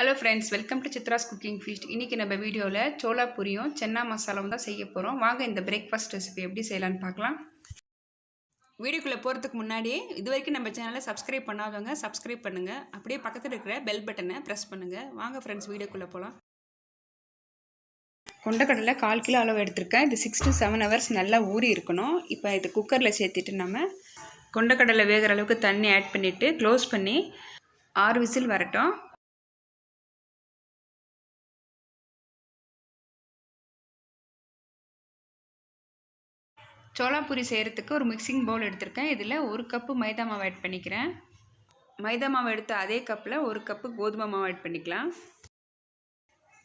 Hello friends welcome to Chitra's cooking feast இன்றைக்கி நம்ம வீடியோவில் சோளா பூரியும் சென்னா மசாலாவும் தான் செய்ய போகிறோம் வாங்க இந்த பிரேக்ஃபாஸ்ட் ரெசிபி எப்படி செய்யலான்னு பார்க்கலாம். வீடியோக்குள்ளே போகிறதுக்கு முன்னாடி இது வரைக்கும் நம்ம சேனலை சப்ஸ்கிரைப் பண்ணாதவங்க சப்ஸ்கிரைப் பண்ணுங்கள் அப்படியே பக்கத்தில் இருக்கிற பெல் பட்டனை ப்ரெஸ் பண்ணுங்கள் வாங்க ஃப்ரெண்ட்ஸ் வீடியோக்குள்ளே போகலாம் கொண்டக்கடலை கால் கிலோ அளவு எடுத்திருக்கேன். இது சிக்ஸ் டு செவன் ஹவர்ஸ் நல்லா ஊறி இருக்கணும். இப்போ இது குக்கரில் சேர்த்துட்டு நம்ம கொண்டக்கடலை வேகிற அளவுக்கு தண்ணி ஆட் பண்ணிவிட்டு க்ளோஸ் பண்ணி ஆறு விசில் வரட்டும். சோளாப்பூரி செய்கிறதுக்கு ஒரு மிக்சிங் பவுல் எடுத்திருக்கேன். இதில் ஒரு கப்பு மைதா மாவு ஆட் பண்ணிக்கிறேன். மைதா மாவு எடுத்த அதே கப்பில் ஒரு கப்பு கோதுமை மாவு ஆட் பண்ணிக்கலாம்.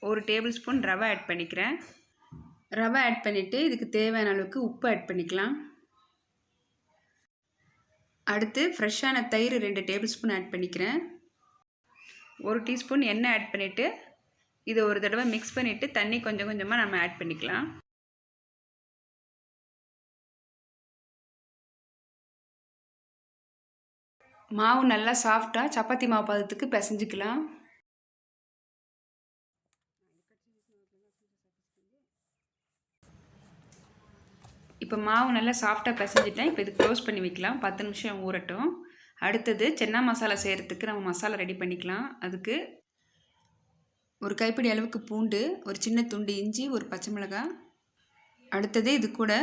ஒரு டேபிள் ஸ்பூன் ரவை ஆட் பண்ணிக்கிறேன். ரவை ஆட் பண்ணிவிட்டு இதுக்கு தேவையான அளவுக்கு உப்பு ஆட் பண்ணிக்கலாம். அடுத்து ஃப்ரெஷ்ஷான தயிர் ரெண்டு டேபிள் ஸ்பூன் ஆட் பண்ணிக்கிறேன். ஒரு டீஸ்பூன் எண்ணெய் ஆட் பண்ணிவிட்டு இதை ஒரு தடவை மிக்ஸ் பண்ணிவிட்டு தண்ணி கொஞ்சம் கொஞ்சமாக நம்ம ஆட் பண்ணிக்கலாம். மாவு நல்லா சாஃப்டாக சப்பாத்தி மாவு பதத்துக்கு பிசைஞ்சிக்கலாம். இப்போ மாவு நல்லா சாஃப்டாக பிசைஞ்சிட்டேன். இப்போ இது க்ளோஸ் பண்ணி வைக்கலாம். பத்து நிமிஷம் ஊறட்டும். அடுத்தது சென்னா மசாலா செய்கிறதுக்கு நம்ம மசாலா ரெடி பண்ணிக்கலாம். அதுக்கு ஒரு கைப்பிடி அளவுக்கு பூண்டு ஒரு சின்ன துண்டு இஞ்சி ஒரு பச்சை மிளகாய். அடுத்தது இது கூட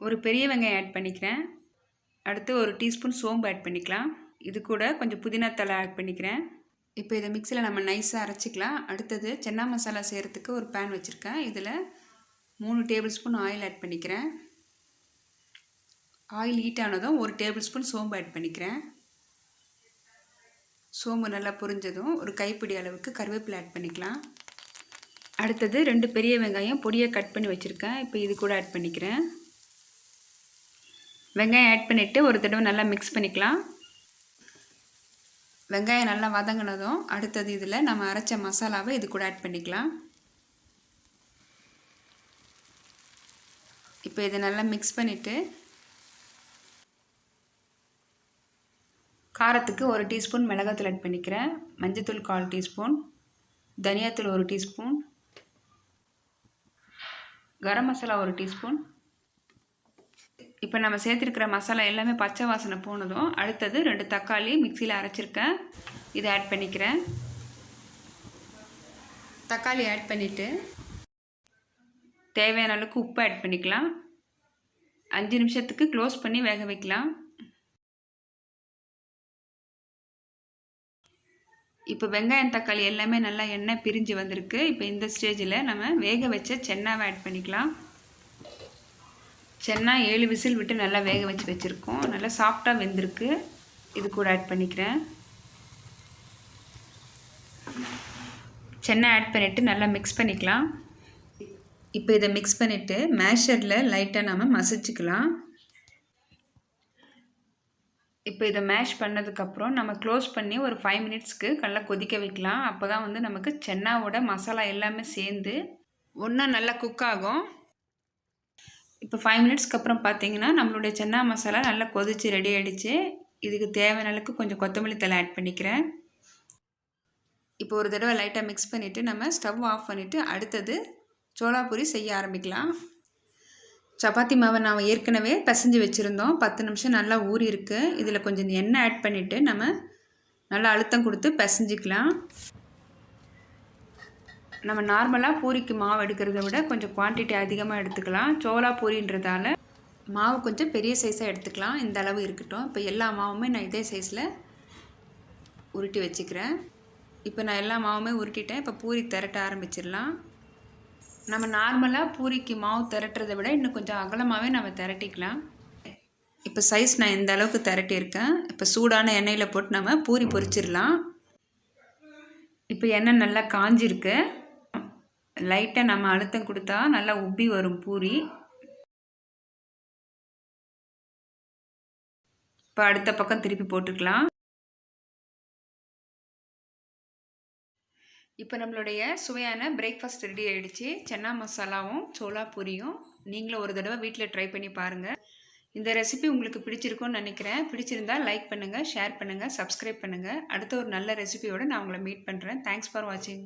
ஒரு பெரிய வெங்காயம் ஆட் பண்ணிக்கிறேன். அடுத்து ஒரு டீஸ்பூன் சோம்பு ஆட் பண்ணிக்கலாம். இது கூட கொஞ்சம் புதினா தலை ஆட் பண்ணிக்கிறேன். இப்போ இதை மிக்சியில் நம்ம நைஸாக அரைச்சிக்கலாம். அடுத்தது சென்னா மசாலா செய்கிறதுக்கு ஒரு பேன் வச்சுருக்கேன். இதில் மூணு டேபிள் ஸ்பூன் ஆயில் ஆட் பண்ணிக்கிறேன். ஆயில் ஹீட் ஆனதும் ஒரு டேபிள் ஸ்பூன் சோம்பு ஆட் பண்ணிக்கிறேன். சோம்பு நல்லா பொரிஞ்சதும் ஒரு கைப்பிடி அளவுக்கு கருவேப்பிலை ஆட் பண்ணிக்கலாம். அடுத்தது ரெண்டு பெரிய வெங்காயம் பொடியை கட் பண்ணி வச்சுருக்கேன். இப்போ இது கூட ஆட் பண்ணிக்கிறேன். வெங்காயம் ஆட் பண்ணிவிட்டு ஒரு தடவை நல்லா மிக்ஸ் பண்ணிக்கலாம். வெங்காயம் நல்லா வதங்கினதும் அடுத்தது இதில் நம்ம அரைச்ச மசாலாவை இது கூட ஆட் பண்ணிக்கலாம். இப்போ இதை நல்லா மிக்ஸ் பண்ணிவிட்டு காரத்துக்கு ஒரு டீஸ்பூன் மிளகாத்தூள் ஆட் பண்ணிக்கிறேன். மஞ்சத்தூள் கால் டீஸ்பூன் தனியாத்தூள் ஒரு டீஸ்பூன் கரம் மசாலா ஒரு டீஸ்பூன் இப்போ நம்ம சேர்த்துருக்கிற மசாலா எல்லாமே பச்சை வாசனை போனதும் அடுத்தது ரெண்டு தக்காளி மிக்சியில் அரைச்சிருக்கேன். இதை ஆட் பண்ணிக்கிறேன். தக்காளி ஆட் பண்ணிவிட்டு தேவையான அளவுக்கு உப்பு ஆட் பண்ணிக்கலாம். அஞ்சு நிமிஷத்துக்கு க்ளோஸ் பண்ணி வேக வைக்கலாம். இப்போ வெங்காயம் தக்காளி எல்லாமே நல்லா எண்ணெய் பிரிஞ்சு வந்திருக்கு. இப்போ இந்த ஸ்டேஜில் நம்ம வேக வச்ச சென்னாவை ஆட் பண்ணிக்கலாம். சென்னா ஏழு விசில் விட்டு நல்லா வேக வச்சு வச்சுருக்கோம். நல்லா சாஃப்டாக வெந்திருக்கு. இது கூட ஆட் பண்ணிக்கிறேன். சென்னா ஆட் பண்ணிவிட்டு நல்லா மிக்ஸ் பண்ணிக்கலாம். இப்போ இதை மிக்ஸ் பண்ணிவிட்டு மேஷரில் லைட்டாக நம்ம மசிச்சுக்கலாம். இப்போ இதை மேஷ் பண்ணதுக்கப்புறம் நம்ம க்ளோஸ் பண்ணி ஒரு ஃபைவ் மினிட்ஸ்க்கு நல்லா கொதிக்க வைக்கலாம். அப்போ தான் வந்து நமக்கு சென்னாவோட மசாலா எல்லாமே சேர்ந்து ஒன்றா நல்லா குக் ஆகும். இப்போ ஃபைவ் மினிட்ஸ்க்கு அப்புறம் பார்த்தீங்கன்னா நம்மளுடைய சென்னா மசாலா நல்லா கொதித்து ரெடி ஆகிடுச்சு இதுக்கு தேவையான அளவுக்கு கொஞ்சம் கொத்தமல்லி தலை ஆட் பண்ணிக்கிறேன். இப்போ ஒரு தடவை லைட்டாக மிக்ஸ் பண்ணிவிட்டு நம்ம ஸ்டவ் ஆஃப் பண்ணிவிட்டு அடுத்தது சோளாபூரி செய்ய ஆரம்பிக்கலாம். சப்பாத்தி மாவை நாம் ஏற்கனவே பிசைஞ்சு வச்சுருந்தோம். பத்து நிமிஷம் நல்லா ஊறி இருக்குது இதில் கொஞ்சம் எண்ணெய் ஆட் பண்ணிவிட்டு நம்ம நல்லா அழுத்தம் கொடுத்து பிசைஞ்சிக்கலாம். நம்ம நார்மலாக பூரிக்கு மாவு எடுக்கிறத விட கொஞ்சம் குவான்டிட்டி அதிகமாக எடுத்துக்கலாம். சோளா பூரின்றதால மாவு கொஞ்சம் பெரிய சைஸாக எடுத்துக்கலாம். இந்த அளவு இருக்கட்டும். இப்போ எல்லா மாவுமே நான் இதே சைஸில் உருட்டி வச்சுக்கிறேன். இப்போ நான் எல்லா மாவுமே உருட்டிட்டேன். இப்போ பூரி திரட்ட ஆரம்பிச்சிடலாம். நம்ம நார்மலாக பூரிக்கு மாவு திரட்டுறதை விட இன்னும் கொஞ்சம் அகலமாகவே நம்ம திரட்டிக்கலாம். இப்போ சைஸ் நான் இந்த அளவுக்கு திரட்டியிருக்கேன். இப்போ சூடான எண்ணெயில் போட்டு நம்ம பூரி பொரிச்சிடலாம். இப்போ எண்ணெய் நல்லா காஞ்சிருக்கு. லைட்டாக நம்ம அழுத்தம் கொடுத்தா நல்லா உப்பி வரும் பூரி. இப்போ அடுத்த பக்கம் திருப்பி போட்டுக்கலாம். இப்போ நம்மளுடைய சுவையான பிரேக்ஃபாஸ்ட் ரெடி ஆகிடுச்சு சென்னா மசாலாவும் சோளா பூரியும் நீங்களும் ஒரு தடவை வீட்டில் ட்ரை பண்ணி பாருங்கள் இந்த ரெசிபி உங்களுக்கு பிடிச்சிருக்கும்னு நினைக்கிறேன். பிடிச்சிருந்தா லைக் பண்ணுங்கள் ஷேர் பண்ணுங்கள் சப்ஸ்கிரைப் பண்ணுங்கள் அடுத்த ஒரு நல்ல ரெசிபியோடு நான் உங்களை மீட் பண்ணுறேன் தேங்க்ஸ் ஃபார் வாட்சிங்